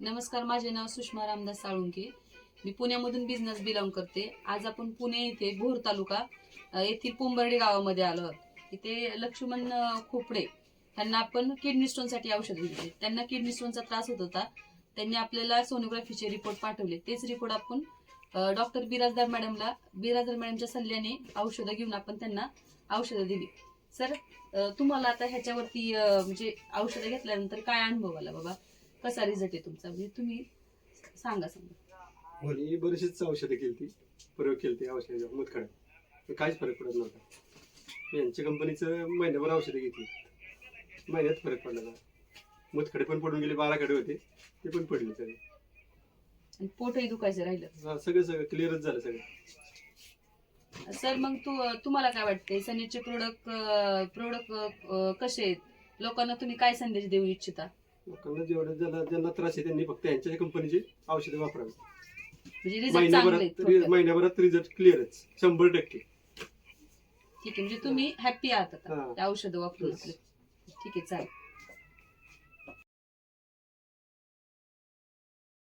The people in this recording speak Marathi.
नमस्कार माझे नाव सुषमा रामदास साळुंके. मी पुण्यामधून बिझनेस बिलॉंग करते. आज आपण पुणे येथे भोर तालुका येथील पोंबर्डे गावामध्ये आलो आहोत. इथे लक्ष्मण खोपडे त्यांना आपण किडनी स्टोनसाठी औषध दिले. त्यांना किडनी स्टोनचा त्रास होत होता. त्यांनी आपल्याला सोनोग्राफीचे रिपोर्ट पाठवले. तेच रिपोर्ट आपण डॉक्टर बिराजदार मॅडमला बिराजदार मॅडमच्या सल्ल्याने औषधं घेऊन आपण त्यांना औषधं दिली. सर तुम्हाला आता ह्याच्यावरती म्हणजे औषधं घेतल्यानंतर काय अनुभव आला बाबा? कसा रिझल्ट आहे तुमचा? म्हणजे तुम्ही सांगा सांगा मी बरीचशीच औषधं केली ती प्रयोग केली ती औषधाच्या मुतखड्या. काहीच फरक पडत नव्हता. यांच्या कंपनीचं महिन्याभर औषधं घेतली. महिन्यात फरक पडला जरा. मुतखडे पण पडून गेले बारा कडे होते ते पण पडले सगळे. आणि पोटही दुखायचं राहिलं. हा, सगळं सगळं क्लिअरच झालं सगळं. सर मग तू तुम्हाला काय वाटते सनीचे प्रोडक्ट प्रोडक्ट कसे आहेत? लोकांना तुम्ही काय संदेश देऊ इच्छिता? लोकांना जेवढं ज्याला ज्यांना त्रास आहे त्यांनी फक्त यांच्या कंपनीची औषधं वापरावी म्हणजे रिझल्ट चांगले महिन्याभरात. महिन्याभरात रिझल्ट क्लिअरच शंभर टक्के ठीक आहे म्हणजे तुम्ही हॅप्पी आहात आता हा. औषधं वापरून Yes. आपले ठीक आहे चालेल